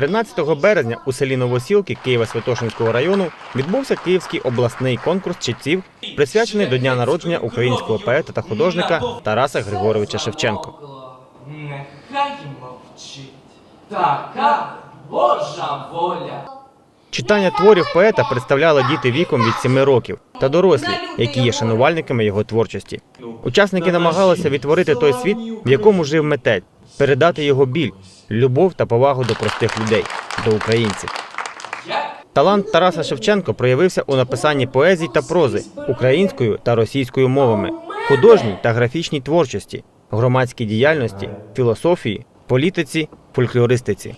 13 березня у селі Новосілки Києво-Святошинського району відбувся Київський обласний конкурс читців, присвячений до дня народження українського поета та художника Тараса Григоровича Шевченко. Нехай мовчить. Така Божа воля. Читання творів поета представляли діти віком від 7 років та дорослі, які є шанувальниками його творчості. Учасники намагалися відтворити той світ, в якому жив митець, передати його біль, любов та повагу до простих людей, до українців. Талант Тараса Шевченко проявився у написанні поезій та прози українською та російською мовами, художній та графічній творчості, громадській діяльності, філософії, політиці, фольклористиці.